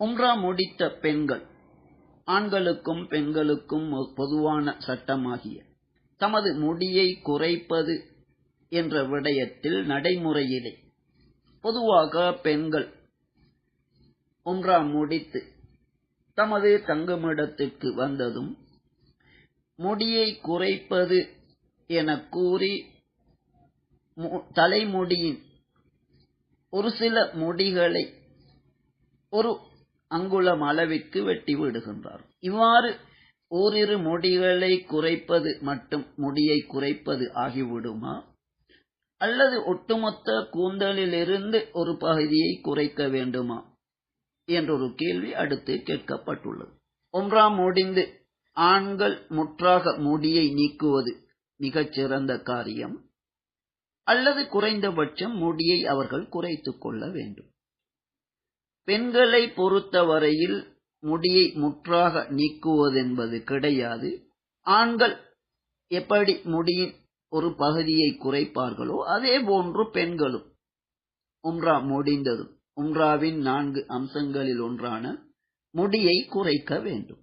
உம்ரா முடித்த பெண்கள் ஆண்களுக்கும் பெண்களுக்கும் பொதுவான சட்டமாகிய தமது முடியை குறைப்பது என்ற விடயத்தில் நடைமுறையிலே பொதுவாக பெண்கள் உம்ரா முடித்து தமது தங்குமிடத்திற்கு வந்ததும் முடியை குறைப்பது என கூறி தலைமுடியின் ஒரு சில முடிகளை ஒரு அங்குளம் அளவிற்கு வெட்டி விடுகின்றார். இவ்வாறு ஓரிரு முடிகளை குறைப்பது மட்டும் முடியை குறைப்பது ஆகிவிடுமா? அல்லது ஒட்டுமொத்த கூந்தலிலிருந்து ஒரு பகுதியை குறைக்க வேண்டுமா? என்றொரு கேள்வி அடுத்து கேட்கப்பட்டுள்ளது. ஒன்றாம் முடிந்து ஆண்கள் முற்றாக முடியை நீக்குவது மிகச் சிறந்த காரியம். அல்லது குறைந்தபட்சம் முடியை அவர்கள் குறைத்துக் கொள்ள வேண்டும். பெண்களை பொறுத்தவரையில் முடியை முற்றாக நீக்குவதென்பது கிடையாது. ஆண்கள் எப்படி முடியின் ஒரு பகுதியை குறைப்பார்களோ அதே போன்று பெண்களும். உம்ரா முடிந்ததும் உம்ராவின் நான்கு அம்சங்களில் ஒன்றான முடியை குறைக்க வேண்டும்.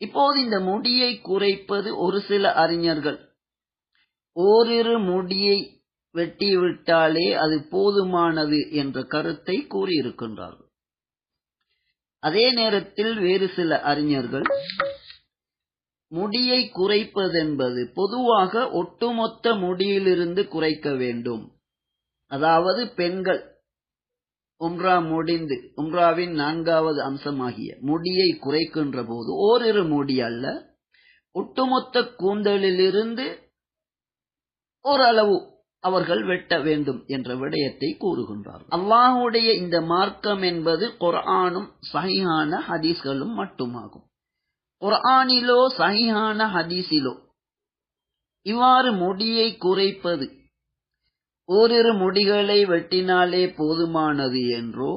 இப்போது இந்த முடியை குறைப்பது ஒரு சில அறிஞர்கள் ஓரிரு முடியை வெட்டிவிட்டாலே அது போதுமானது என்ற கருத்தை கூறியிருக்கின்றார்கள். அதே நேரத்தில் வேறு சில அறிஞர்கள் முடியை குறைப்பதென்பது பொதுவாக ஒட்டுமொத்த முடியிலிருந்து குறைக்க வேண்டும். அதாவது பெண்கள் உம்ரா முடிந்து உம்ராவின் நான்காவது அம்சமாகிய முடியை குறைக்கின்ற போது ஓரிரு முடி அல்ல ஒட்டுமொத்த கூந்தலிலிருந்து ஓரளவு அவர்கள் வெட்ட வேண்டும் என்ற விடயத்தை கூறுகின்றார் அல்லாஹுடைய இந்த மார்க்கம் என்பது குர்ஆனும் சஹிஹான ஹதீஸ்களும் மட்டுமாகும். குர்ஆனிலோ சஹிஹான ஹதீஸிலோ இவ்வாறு முடியை குறைப்பது ஓரிரு முடிகளை வெட்டினாலே போதுமானது என்றோ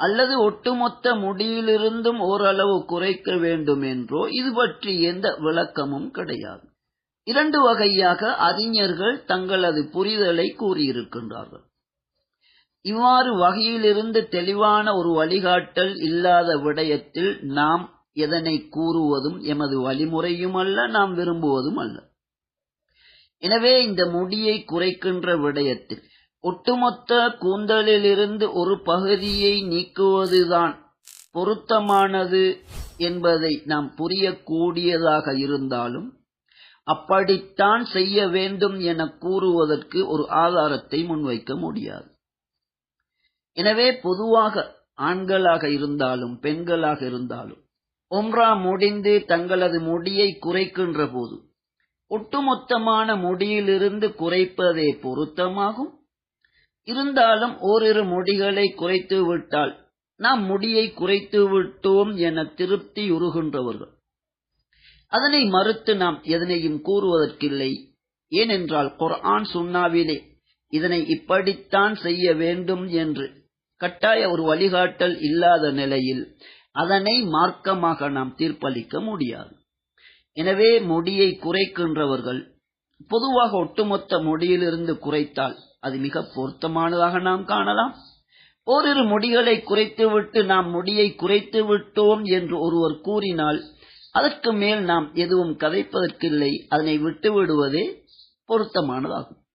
அல்லது ஒட்டுமொத்த முடியிலிருந்தும் ஓரளவு குறைக்க வேண்டும் என்றோ இது பற்றி எந்த விளக்கமும் கிடையாது. இரண்டு வகையாக அறிஞர்கள் தங்களது புரிதலை கூறியிருக்கின்றார்கள். இவ்வாறு வகையிலிருந்து தெளிவான ஒரு வழிகாட்டல் இல்லாத விடயத்தில் நாம் எதனை கூறுவதும் எமது வழிமுறையும் அல்ல நாம் விரும்புவதும் அல்ல. எனவே இந்த முடியை குறைக்கின்ற விடயத்தில் ஒட்டுமொத்த கூந்தலிலிருந்து ஒரு பகுதியை நீக்குவதுதான் பொருத்தமானது என்பதை நாம் புரியக்கூடியதாக இருந்தாலும் அப்படித்தான் செய்ய வேண்டும் என கூறுவதற்கு ஒரு ஆதாரத்தை முன்வைக்க முடியாது. எனவே பொதுவாக ஆண்களாக இருந்தாலும் பெண்களாக இருந்தாலும் ஒம்ரா முடிந்து தங்களது முடியை குறைக்கின்ற போது ஒட்டுமொத்தமான முடியிலிருந்து குறைப்பதே பொருத்தமாகும். இருந்தாலும் ஓரிரு முடிகளை குறைத்து விட்டால் நாம் முடியை குறைத்து விட்டோம் என திருப்தி உருகின்றவர்கள். அதனை மறுத்து நாம் எதனையும் கூறுவதற்கில்லை. ஏனென்றால் குர்ஆன் சுன்னாவிலே இதனை இப்படித்தான் செய்ய வேண்டும் என்று கட்டாய ஒரு வழிகாட்டல் இல்லாத நிலையில் அதனை மார்க்கமாக நாம் தீர்ப்பளிக்க முடியாது. எனவே முடியை குறைக்கின்றவர்கள் பொதுவாக ஒட்டுமொத்த முடியிலிருந்து குறைத்தால் அது மிக பொருத்தமானதாக நாம் காணலாம். ஓரிரு முடிகளை குறைத்துவிட்டு நாம் முடியை குறைத்து விட்டோம் என்று ஒருவர் கூறினால் அதற்கு மேல் நாம் எதுவும் கதைப்பதற்கில்லை. அதனை விட்டுவிடுவதே பொருத்தமானதாகும்.